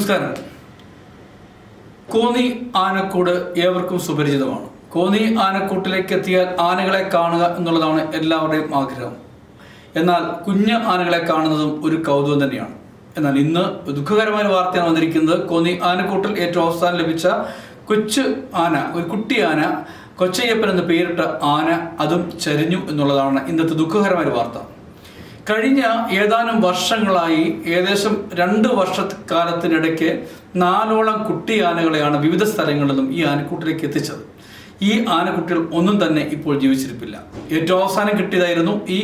നമസ്കാരം. കോന്നി ആനക്കൂട് ഏവർക്കും സുപരിചിതമാണ്. കോന്നി ആനക്കൂട്ടിലേക്ക് എത്തിയാൽ ആനകളെ കാണുക എന്നുള്ളതാണ് എല്ലാവരുടെയും ആഗ്രഹം. എന്നാൽ കുഞ്ഞ് ആനകളെ കാണുന്നതും ഒരു കൗതുകം തന്നെയാണ്. എന്നാൽ ഇന്ന് ദുഃഖകരമായ വാർത്തയാണ് വന്നിരിക്കുന്നത്. കോന്നി ആനക്കൂട്ടിൽ ഏറ്റവും അവസാനം ലഭിച്ച കൊച്ചു ആന ഒരു കുട്ടി ആന കൊച്ചയ്യപ്പൻ എന്ന് പേരിട്ട ആന അതും ചരിഞ്ഞു എന്നുള്ളതാണ് ഇന്നത്തെ ദുഃഖകരമായ വാർത്ത. കഴിഞ്ഞ ഏതാനും വർഷങ്ങളായി ഏകദേശം രണ്ട് വർഷക്കാലത്തിനിടയ്ക്ക് നാലോളം കുട്ടി ആനകളെയാണ് വിവിധ സ്ഥലങ്ങളിൽ നിന്നും ഈ ആനക്കൂട്ടിലേക്ക് എത്തിച്ചത്. ഈ ആനക്കുട്ടികൾ ഒന്നും തന്നെ ഇപ്പോൾ ജീവിച്ചിരിപ്പില്ല. ഏറ്റവും അവസാനം കിട്ടിയതായിരുന്നു ഈ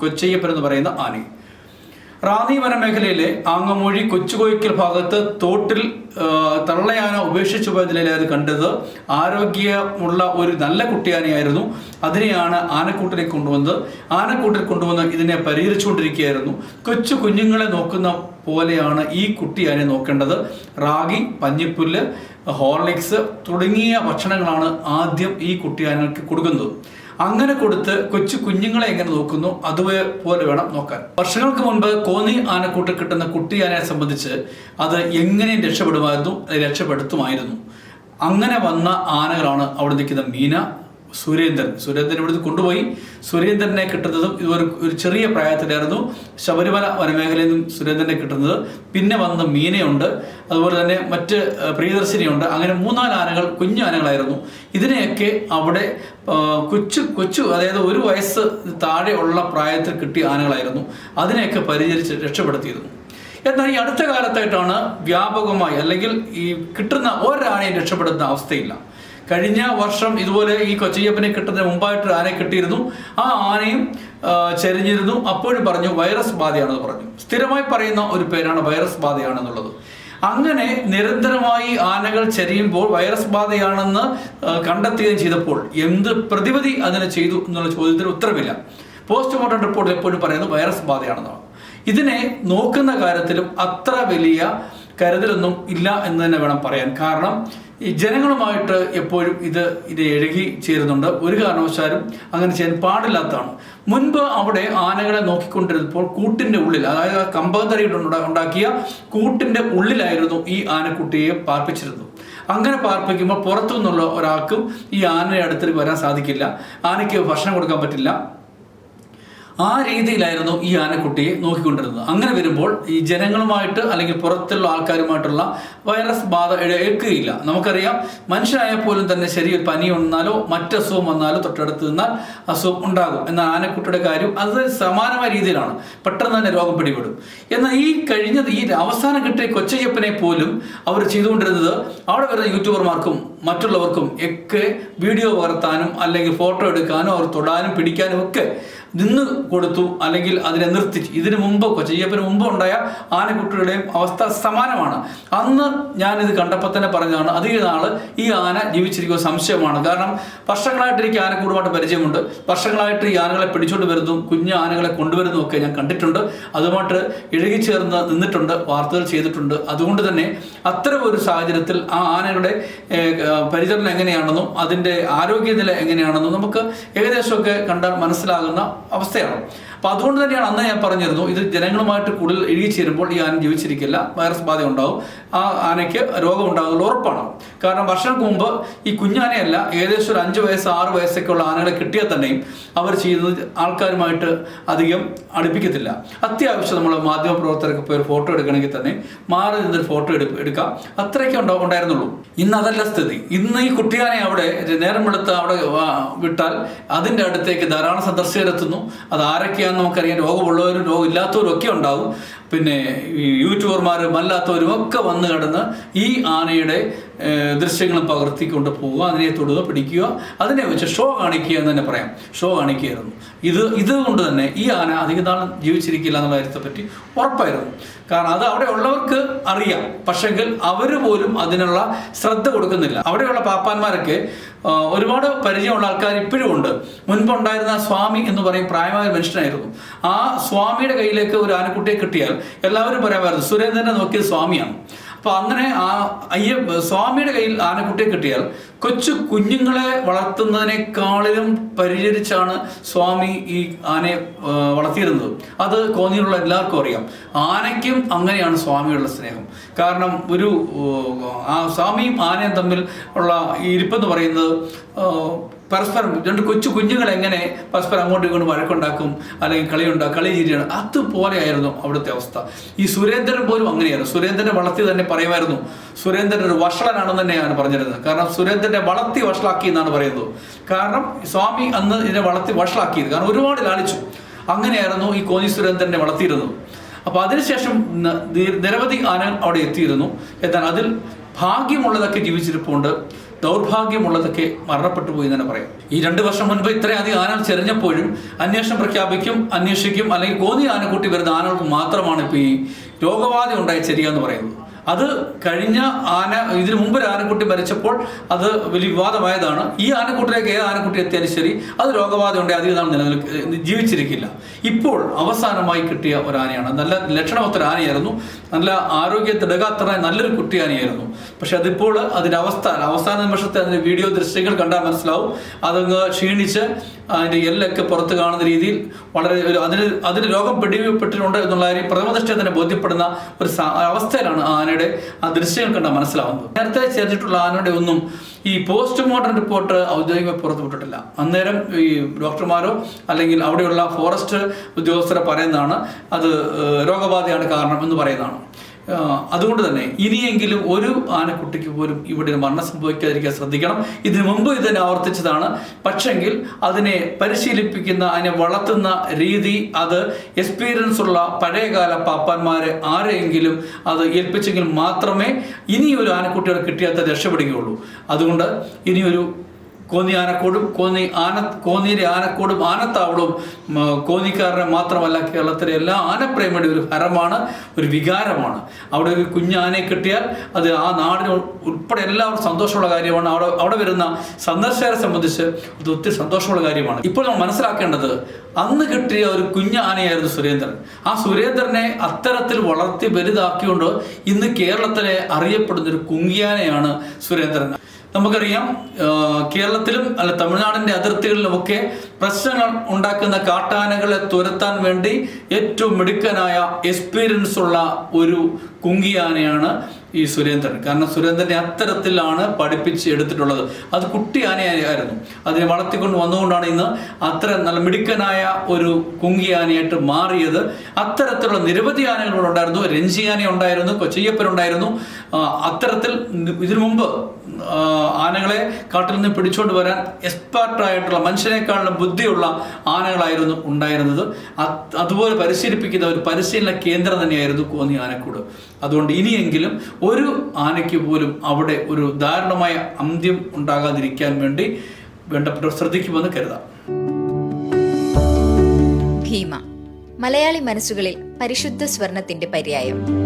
കൊച്ചയ്യപ്പൻ എന്ന് പറയുന്ന ആനയെ. റാന്നി വനമേഖലയിലെ ആങ്ങമൂഴി കൊച്ചുകോയിക്കൽ ഭാഗത്ത് തോട്ടിൽ തള്ളയാന ഉപേക്ഷിച്ചു പോയ കണ്ടത്. ആരോഗ്യമുള്ള ഒരു നല്ല കുട്ടിയാനയായിരുന്നു. അതിനെയാണ് ആനക്കൂട്ടിനെ കൊണ്ടുവന്നത്. ആനക്കൂട്ടിൽ കൊണ്ടുവന്ന് ഇതിനെ പരിഹരിച്ചുകൊണ്ടിരിക്കുകയായിരുന്നു. കൊച്ചു കുഞ്ഞുങ്ങളെ നോക്കുന്ന പോലെയാണ് ഈ കുട്ടിയാനെ നോക്കേണ്ടത്. റാഗി പഞ്ഞിപ്പുല്ല് ഹോർലിക്സ് തുടങ്ങിയ ഭക്ഷണങ്ങളാണ് ആദ്യം ഈ കുട്ടിയാനകൾക്ക് കൊടുക്കുന്നത്. അങ്ങനെ കൊടുത്ത് കൊച്ചു കുഞ്ഞുങ്ങളെ എങ്ങനെ നോക്കുന്നു അതുപോലെ വേണം നോക്കാൻ. വർഷങ്ങൾക്ക് മുൻപ് കോന്നി ആനക്കൂട്ടിൽ കിട്ടുന്ന കുട്ടിയാനയെ സംബന്ധിച്ച് അത് എങ്ങനെയും രക്ഷപ്പെടുമായിരുന്നു രക്ഷപ്പെടുത്തുമായിരുന്നു. അങ്ങനെ വന്ന ആനകളാണ് അവിടെ നിൽക്കുന്ന മീന സുരേന്ദ്രൻ. സുരേന്ദ്രൻ ഇവിടുന്ന് കൊണ്ടുപോയി. സുരേന്ദ്രനെ കിട്ടുന്നതും ഇതൊരു ഒരു ചെറിയ പ്രായത്തിലായിരുന്നു. ശബരിമല വനമേഖലയിൽ നിന്നും സുരേന്ദ്രനെ കിട്ടുന്നത്. പിന്നെ വന്ന മീനയുണ്ട്. അതുപോലെ തന്നെ മറ്റ് പ്രിയദർശിനിയുണ്ട്. അങ്ങനെ മൂന്നാൽ ആനകൾ കുഞ്ഞു ആനകളായിരുന്നു. ഇതിനെയൊക്കെ അവിടെ കൊച്ചു കൊച്ചു അതായത് ഒരു വയസ്സ് താഴെ ഉള്ള പ്രായത്തിൽ കിട്ടിയ ആനകളായിരുന്നു. അതിനെയൊക്കെ പരിചരിച്ച് രക്ഷപ്പെടുത്തിയിരുന്നു. എന്നാൽ ഈ അടുത്ത കാലത്തായിട്ടാണ് വ്യാപകമായി അല്ലെങ്കിൽ ഈ കിട്ടുന്ന ഒരാണയും രക്ഷപ്പെടുന്ന അവസ്ഥയില്ല. കഴിഞ്ഞ വർഷം ഇതുപോലെ ഈ കൊച്ചയ്യപ്പനെ കിട്ടുന്നതിന് മുമ്പായിട്ട് ആനയെ കിട്ടിയിരുന്നു. ആ ആനയും ചരിഞ്ഞിരുന്നു. അപ്പോഴും പറഞ്ഞു വൈറസ് ബാധയാണെന്ന് പറഞ്ഞു. സ്ഥിരമായി പറയുന്ന ഒരു പേരാണ് വൈറസ് ബാധയാണെന്നുള്ളത്. അങ്ങനെ നിരന്തരമായി ആനകൾ ചരിയുമ്പോൾ വൈറസ് ബാധയാണെന്ന് കണ്ടെത്തുകയും ചെയ്തപ്പോൾ എന്ത് പ്രതിവിധി അതിന് ചെയ്തു എന്നുള്ള ചോദ്യത്തിന് ഉത്തരവില്ല പോസ്റ്റ്മോർട്ടം റിപ്പോർട്ടിൽ എപ്പോഴും പറയുന്നത് വൈറസ് ബാധയാണെന്നാണ്. ഇതിനെ നോക്കുന്ന കാര്യത്തിലും അത്ര വലിയ കരുതലൊന്നും ഇല്ല എന്ന് തന്നെ വേണം പറയാൻ. കാരണം ഈ ജനങ്ങളുമായിട്ട് എപ്പോഴും ഇത് ഇത് എഴുകി ചേരുന്നുണ്ട്. ഒരു കാരണവശാലും അങ്ങനെ ചെയ്യാൻ പാടില്ലാത്തതാണ്. മുൻപ് അവിടെ ആനകളെ നോക്കിക്കൊണ്ടിരുന്നപ്പോൾ കൂട്ടിന്റെ ഉള്ളിൽ അതായത് കമ്പതറി ഉണ്ടാക്കിയ കൂട്ടിന്റെ ഉള്ളിലായിരുന്നു ഈ ആനക്കുട്ടിയെ പാർപ്പിച്ചിരുന്നത്. അങ്ങനെ പാർപ്പിക്കുമ്പോൾ പുറത്തു നിന്നുള്ള ഒരാൾക്കും ഈ ആനയുടെ അടുത്തേക്ക് വരാൻ സാധിക്കില്ല. ആനയ്ക്ക് ഭക്ഷണം കൊടുക്കാൻ പറ്റില്ല. ആ രീതിയിലായിരുന്നു ഈ ആനക്കുട്ടിയെ നോക്കിക്കൊണ്ടിരുന്നത്. അങ്ങനെ വരുമ്പോൾ ഈ ജനങ്ങളുമായിട്ട് അല്ലെങ്കിൽ പുറത്തുള്ള ആൾക്കാരുമായിട്ടുള്ള വൈറസ് ബാധ ഏൽക്കുകയില്ല. നമുക്കറിയാം മനുഷ്യനായാൽ പോലും തന്നെ ശരീരം പനി വന്നാലോ മറ്റസുഖം വന്നാലോ തൊട്ടടുത്ത് നിന്നാൽ അസുഖം ഉണ്ടാകും. എന്നാൽ ആനക്കുട്ടിയുടെ കാര്യം അത് സമാനമായ രീതിയിലാണ്. പെട്ടെന്ന് തന്നെ രോഗം പിടിപെടും. എന്നാൽ ഈ കഴിഞ്ഞത് ഈ അവസാനം കിട്ടിയ കൊച്ചയ്യപ്പനെ പോലും അവർ ചെയ്തുകൊണ്ടിരുന്നത് അവിടെ വരുന്ന യൂട്യൂബർമാർക്കും മറ്റുള്ളവർക്കും ഒക്കെ വീഡിയോ പകർത്താനും അല്ലെങ്കിൽ ഫോട്ടോ എടുക്കാനും അവർ തൊടാനും പിടിക്കാനും ഒക്കെ നിന്ന് കൊടുത്തു അല്ലെങ്കിൽ അതിനെ നിർത്തി. ഇതിനു മുമ്പ് കൊച്ചയ്യപ്പന് മുമ്പ് ഉണ്ടായ ആനക്കുട്ടികളുടെയും അവസ്ഥ സമാനമാണ്. അന്ന് ഞാനിത് കണ്ടപ്പോൾ തന്നെ പറഞ്ഞതാണ് അധിക നാൾ ഈ ആന ജീവിച്ചിരിക്കുന്ന സംശയമാണ്. കാരണം വർഷങ്ങളായിട്ട് എനിക്ക് ആനക്കൂടുമായിട്ട് പരിചയമുണ്ട്. വർഷങ്ങളായിട്ട് ഈ ആനകളെ പിടിച്ചോണ്ട് വരുന്നതും കുഞ്ഞു ആനകളെ കൊണ്ടുവരുന്നതും ഒക്കെ ഞാൻ കണ്ടിട്ടുണ്ട്. അതുമായിട്ട് ഇഴുകിച്ചേർന്ന് നിന്നിട്ടുണ്ട് വാർത്തകൾ ചെയ്തിട്ടുണ്ട്. അതുകൊണ്ട് തന്നെ അത്തരം ഒരു സാഹചര്യത്തിൽ ആ ഏഹ്, പരിചരണം എങ്ങനെയാണെന്നും അതിന്റെ ആരോഗ്യനില എങ്ങനെയാണെന്നും നമുക്ക് ഏകദേശമൊക്കെ കണ്ടാൽ മനസ്സിലാകുന്ന അവസ്ഥയാണ് അപ്പോൾ അതുകൊണ്ട് തന്നെയാണ് അന്ന് ഞാൻ പറഞ്ഞിരുന്നു ഇത് ജനങ്ങളുമായിട്ട് കൂടുതൽ ഇഴുകിച്ചേരുമ്പോൾ ഈ ആന ജീവിച്ചിരിക്കില്ല വൈറസ് ബാധ ഉണ്ടാവും ആ ആനയ്ക്ക് രോഗം ഉണ്ടാകുന്നത് ഉറപ്പാണ്. കാരണം വർഷങ്ങൾക്ക് മുമ്പ് ഈ കുഞ്ഞാനയല്ല ഏകദേശം ഒരു അഞ്ച് വയസ്സ് ആറ് വയസ്സൊക്കെ ഉള്ള ആനകളെ കിട്ടിയാൽ തന്നെയും അവർ ചെയ്യുന്നത് ആൾക്കാരുമായിട്ട് അധികം അടുപ്പിക്കത്തില്ല. അത്യാവശ്യം നമ്മൾ മാധ്യമ പ്രവർത്തകർക്ക് പോയി ഒരു ഫോട്ടോ എടുക്കണമെങ്കിൽ തന്നെ മാറി നിന്നൊരു ഫോട്ടോ എടുപ്പ് എടുക്കാം. അത്രയ്ക്ക് ഉണ്ടായിരുന്നുള്ളൂ. ഇന്ന് അതല്ല സ്ഥിതി. ഇന്ന് ഈ കുട്ടിയാനെ അവിടെ നേരം വെളുത്ത് അവിടെ വിട്ടാൽ അതിന്റെ അടുത്തേക്ക് ധാരാളം സന്ദർശകരെത്തുന്നു. അത് ആരൊക്കെയാണെന്ന് നമുക്കറിയാം. രോഗമുള്ളവരും രോഗമില്ലാത്തവരും ഒക്കെ ഉണ്ടാവും. പിന്നെ യൂട്യൂബർമാരും അല്ലാത്തവരും ഒക്കെ വന്ന് കിടന്ന് ഈ ആനയുടെ ദൃശ്യങ്ങൾ പകർത്തിക്കൊണ്ട് പോവുക അതിനെ തൊടുക പിടിക്കുക അതിനെ വെച്ച് ഷോ കാണിക്കുക എന്ന് തന്നെ പറയാം. ഷോ കാണിക്കുകയായിരുന്നു. ഇത് ഇതുകൊണ്ട് തന്നെ ഈ ആന അധിക നാൾ ജീവിച്ചിരിക്കില്ല എന്നുള്ള കാര്യത്തെ പറ്റി ഉറപ്പായിരുന്നു. കാരണം അത് അവിടെ ഉള്ളവർക്ക് അറിയാം. പക്ഷെങ്കിൽ അവർ പോലും അതിനുള്ള ശ്രദ്ധ കൊടുക്കുന്നില്ല. അവിടെയുള്ള പാപ്പാന്മാരൊക്കെ ഒരുപാട് പരിചയമുള്ള ആൾക്കാർ ഇപ്പോഴും ഉണ്ട്. മുൻപുണ്ടായിരുന്ന സ്വാമി എന്ന് പറയും പ്രായമായ മനുഷ്യനായിരുന്നു. ആ സ്വാമിയുടെ കയ്യിലേക്ക് ഒരു ആനക്കുട്ടിയെ കിട്ടിയാൽ എല്ലാവരും പറയാമായിരുന്നു സുരേന്ദ്രനെ നോക്കിയത് സ്വാമിയാണ്. അപ്പൊ അങ്ങനെ ആ അയ്യ സ്വാമിയുടെ കയ്യിൽ ആനക്കുട്ടിയെ കിട്ടിയാൽ കൊച്ചു കുഞ്ഞുങ്ങളെ വളർത്തുന്നതിനേക്കാളിലും പരിചരിച്ചാണ് സ്വാമി ഈ ആനയെ വളർത്തിയിരുന്നത്. അത് കോന്നിയിലുള്ള എല്ലാവർക്കും അറിയാം. ആനയ്ക്കും അങ്ങനെയാണ് സ്വാമിയുള്ള സ്നേഹം. കാരണം ഒരു ആ സ്വാമിയും ആനയും തമ്മിൽ ഉള്ള ഇരിപ്പെന്ന് പറയുന്നത് പരസ്പരം രണ്ട് കൊച്ചു കുഞ്ഞുങ്ങൾ എങ്ങനെ പരസ്പരം അങ്ങോട്ടും ഇങ്ങോട്ടും വഴക്കുണ്ടാക്കും അല്ലെങ്കിൽ കളി ഉണ്ടാക്കും കളി ചിരിയാണ് അതുപോലെയായിരുന്നു അവിടുത്തെ അവസ്ഥ. ഈ സുരേന്ദ്രൻ പോലും അങ്ങനെയായിരുന്നു സുരേന്ദ്രനെ വളർത്തി തന്നെ പറയുമായിരുന്നു. സുരേന്ദ്രൻ ഒരു വഷളനാണെന്ന് തന്നെയാണ് പറഞ്ഞിരുന്നത്. കാരണം സുരേന്ദ്രനെ വളർത്തി വഷളാക്കി എന്നാണ് പറയുന്നത്. കാരണം സ്വാമി അന്ന് ഇതിനെ വളർത്തി വഷളാക്കിയത്. കാരണം ഒരുപാട് ലാളിച്ചു. അങ്ങനെയായിരുന്നു ഈ കോന്നി സുരേന്ദ്രനെ വളർത്തിയിരുന്നത്. അപ്പോൾ അതിനുശേഷം നിരവധി ആനകൾ അവിടെ എത്തിയിരുന്നു. എന്നാൽ അതിൽ ഭാഗ്യമുള്ളതൊക്കെ ജീവിച്ചിരിപ്പുണ്ട്. ദൗർഭാഗ്യമുള്ളതൊക്കെ മരണപ്പെട്ടു പോയി തന്നെ പറയാം. ഈ രണ്ട് വർഷം മുൻപ് ഇത്രയധികം ആനകൾ ചെറിഞ്ഞപ്പോഴും അന്വേഷണം പ്രഖ്യാപിക്കും അന്വേഷിക്കും അല്ലെങ്കിൽ കോന്നി ആനക്കൂട്ടി വരുന്ന ആനകൾക്ക് മാത്രമാണ് ഇപ്പോൾ ഈ രോഗബാധ ഉണ്ടായി ചെരിക എന്ന് പറയുന്നത്. അത് കഴിഞ്ഞ ആന ഇതിനു മുമ്പ് ഒരു ആനക്കുട്ടി മരിച്ചപ്പോൾ അത് വലിയ വിവാദമായതാണ്. ഈ ആനക്കുട്ടിയിലേക്ക് ഏത് ആനക്കുട്ടി എത്തിയാലും ശരി അത് രോഗബാധ ഉണ്ടെങ്കിൽ അധികം നാൾ നിലനിൽക്ക ജീവിച്ചിരിക്കില്ല. ഇപ്പോൾ അവസാനമായി കിട്ടിയ ഒരു ആനയാണ് നല്ല ലക്ഷണമൊത്ത ഒരു ആനയായിരുന്നു നല്ല ആരോഗ്യ നല്ലൊരു കുട്ടി ആനയായിരുന്നു പക്ഷെ അതിപ്പോൾ അതിന്റെ അവസ്ഥ അവസാന നിമിഷത്തെ അതിന്റെ വീഡിയോ ദൃശ്യങ്ങൾ കണ്ടാൽ മനസ്സിലാവും. അതങ്ങ് ക്ഷീണിച്ച് അതിന്റെ എല്ലൊക്കെ പുറത്ത് കാണുന്ന രീതിയിൽ വളരെ ഒരു അതിന് അതിന് രോഗം പിടിപെട്ടിട്ടുണ്ട് എന്നുള്ള കാര്യം പ്രഥമദൃഷ്ടിയെ തന്നെ ബോധ്യപ്പെടുന്ന ഒരു അവസ്ഥയിലാണ് ആ ആനയുടെ ആ ദൃശ്യങ്ങൾ കണ്ടാൽ മനസ്സിലാവുന്നത്. നേരത്തെ ചേർത്തിട്ടുള്ള ആനയുടെ ഒന്നും ഈ പോസ്റ്റ് മോർട്ടം റിപ്പോർട്ട് ഔദ്യോഗികമായി പുറത്തുവിട്ടിട്ടില്ല അന്നേരം ഈ ഡോക്ടർമാരോ അല്ലെങ്കിൽ അവിടെയുള്ള ഫോറസ്റ്റ് ഉദ്യോഗസ്ഥരെ പറയുന്നതാണ് അത് രോഗബാധയാണ് കാരണം എന്ന് പറയുന്നതാണ്. അതുകൊണ്ട് തന്നെ ഇനിയെങ്കിലും ഒരു ആനക്കുട്ടിക്ക് പോലും ഇവിടെ മരണം സംഭവിക്കാതിരിക്കാൻ ശ്രദ്ധിക്കണം. ഇതിനു മുമ്പ് ഇതിനെ ആവർത്തിച്ചതാണ്. പക്ഷെങ്കിൽ അതിനെ പരിശീലിപ്പിക്കുന്ന അതിനെ വളർത്തുന്ന രീതി അത് എക്സ്പീരിയൻസ് ഉള്ള പഴയകാല പാപ്പാന്മാരെ ആരെയെങ്കിലും അത് ഏൽപ്പിച്ചെങ്കിൽ മാത്രമേ ഇനിയൊരു ഒരു കിട്ടിയാത്ത രക്ഷപ്പെടുകയുള്ളൂ. അതുകൊണ്ട് ഇനിയൊരു കോന്നി ആനക്കോടും കോന്നി ആന കോന്നിയിലെ ആനക്കോടും ആനത്താവളവും ഉം, കോന്നിക്കാരനെ മാത്രമല്ല കേരളത്തിലെ എല്ലാ ആനപ്രേമിയുടെ ഒരു ഹരമാണ് ഒരു വികാരമാണ്. അവിടെ ഒരു കുഞ്ഞാനയെ കിട്ടിയാൽ അത് ആ നാടിന് ഉൾപ്പെടെ എല്ലാവരും സന്തോഷമുള്ള കാര്യമാണ്. അവിടെ അവിടെ വരുന്ന സന്ദർശകരെ സംബന്ധിച്ച് അത് ഒത്തിരി സന്തോഷമുള്ള കാര്യമാണ്. ഇപ്പോൾ നമ്മൾ മനസ്സിലാക്കേണ്ടത് അന്ന് കിട്ടിയ ഒരു കുഞ്ഞാനയായിരുന്നു സുരേന്ദ്രൻ. ആ സുരേന്ദ്രനെ അത്തരത്തിൽ വളർത്തി വലുതാക്കിക്കൊണ്ട് ഇന്ന് കേരളത്തിലെ അറിയപ്പെടുന്ന ഒരു കുങ്കിയാനയാണ് സുരേന്ദ്രൻ. നമുക്കറിയാം കേരളത്തിലും അല്ല തമിഴ്നാടിന്റെ അതിർത്തികളിലുമൊക്കെ പ്രശ്നങ്ങൾ ഉണ്ടാക്കുന്ന കാട്ടാനകളെ തുരത്താൻ വേണ്ടി ഏറ്റവും മിടുക്കനായ എക്സ്പീരിയൻസ് ഉള്ള ഒരു കുങ്കിയാനയാണ് ഈ സുരേന്ദ്രൻ. കാരണം സുരേന്ദ്രനെ അത്തരത്തിലാണ് പഠിപ്പിച്ച് എടുത്തിട്ടുള്ളത്. അത് കുട്ടി ആനയായിരുന്നു. അതിനെ വളർത്തിക്കൊണ്ട് വന്നുകൊണ്ടാണ് ഇന്ന് അത്ര നല്ല മിടുക്കനായ ഒരു കുങ്കി ആനയായിട്ട് മാറിയത്. അത്തരത്തിലുള്ള നിരവധി ആനകളുണ്ടായിരുന്നു രഞ്ജി ആന ഉണ്ടായിരുന്നു ആ, അത്തരത്തിൽ ഇതിനു മുമ്പ് ആനകളെ കാട്ടിൽ നിന്ന് പിടിച്ചുകൊണ്ട് വരാൻ എക്സ്പേർട്ടായിട്ടുള്ള മനുഷ്യനേക്കാളും ബുദ്ധിയുള്ള ആനകളായിരുന്നു ഉണ്ടായിരുന്നത്. അത് അതുപോലെ പരിശീലിപ്പിക്കുന്ന ഒരു പരിശീലന കേന്ദ്രം തന്നെയായിരുന്നു കോന്നി ആനക്കൂട്. അതുകൊണ്ട് ഇനിയെങ്കിലും ഒരു ആനയ്ക്ക് പോലും അവിടെ ഒരു ദാരുണമായ അന്ത്യം ഉണ്ടാകാതിരിക്കാൻ വേണ്ടി വേണ്ടപ്പെട്ടവർ ശ്രദ്ധിക്കുമെന്ന് കരുതാം. ഭീമ മലയാളി മനസ്സുകളിൽ പരിശുദ്ധ സ്വർണത്തിന്റെ പര്യായം.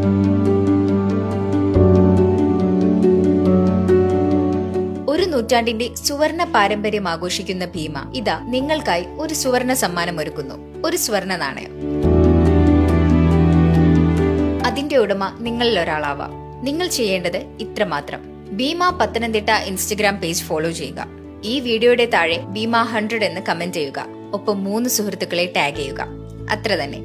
നൂറ്റാണ്ടിന്റെ സുവർണ പാരമ്പര്യം ആഘോഷിക്കുന്ന ഭീമ. ഇതാ നിങ്ങൾക്കായി ഒരു സുവർണ സമ്മാനം ഒരുക്കുന്നു. ഒരു സ്വർണ നാണയം. അതിന്റെ ഉടമ നിങ്ങളിൽ ഒരാളാവാം. നിങ്ങൾ ചെയ്യേണ്ടത് ഇത്രമാത്രം. Bhima Pathanamthitta Instagram page follow ചെയ്യുക. ഈ വീഡിയോയുടെ താഴെ ഭീമ ഹൺഡ്രഡ് എന്ന് കമന്റ് ചെയ്യുക. ഒപ്പം മൂന്ന് സുഹൃത്തുക്കളെ ടാഗ് ചെയ്യുക. അത്ര തന്നെ.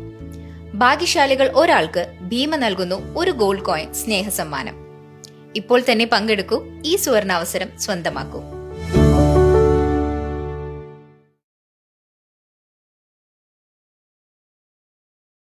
ഭാഗ്യശാലികൾ ഒരാൾക്ക് ഭീമ നൽകുന്നു ഒരു ഗോൾഡ് കോയിൻ സ്നേഹ സമ്മാനം ഇപ്പോൾ തന്നെ പങ്കെടുക്കൂ. ഈ സുവർണാവസരം സ്വന്തമാക്കൂ.